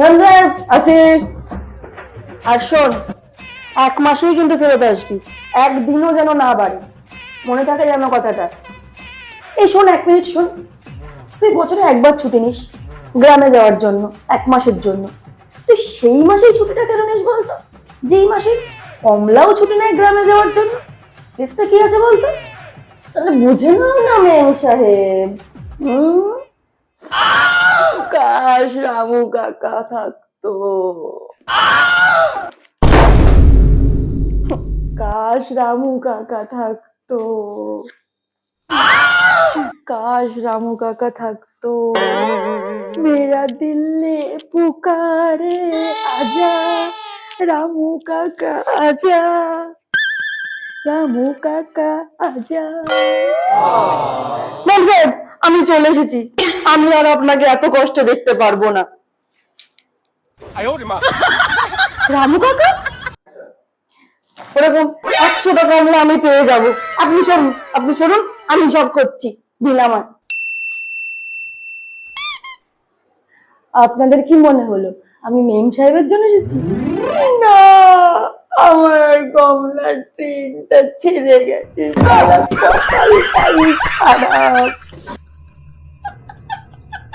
বন্ধু আসি আর শোন, এক মাসেই কিন্তু ফেরত আসবি। একদিনও যেন না বাড়ি। মনে থাকে যেন কথাটা। এই শোন, এক মিনিট শোন। তুই বছরে একবার ছুটি নিস গ্রামে যাওয়ার জন্য, এক মাসের জন্য। তুই সেই মাসেই ছুটিটা কেন নিস বলতো? যেই মাসে কমলাও ছুটি নেয় গ্রামে যাওয়ার জন্য। কেসটা কি আছে বলতো? তাহলে বুঝে নাও না, মেম সাহেব। হুম? কাশ রামু কাকা থাকতো কাশ রামু কাকা থাকতো কাশ রামু কাকা থাকতো মেরা দিল্লি পুকারে আজা। রামু কাকা আজা। রামু কাকা আজা আমি চলে এসেছি। আমি আর আপনাকে এত কষ্ট দেখতে পারব না। ওরকম একশো টাকা আমি পেয়ে আপনি আপনি আমি সব করছি। আপনাদের কি মনে হলো? আমি মেম সাহেবের জন্য এসেছি? না আমার কমলার ট্রেনটা ছেড়ে গেছে।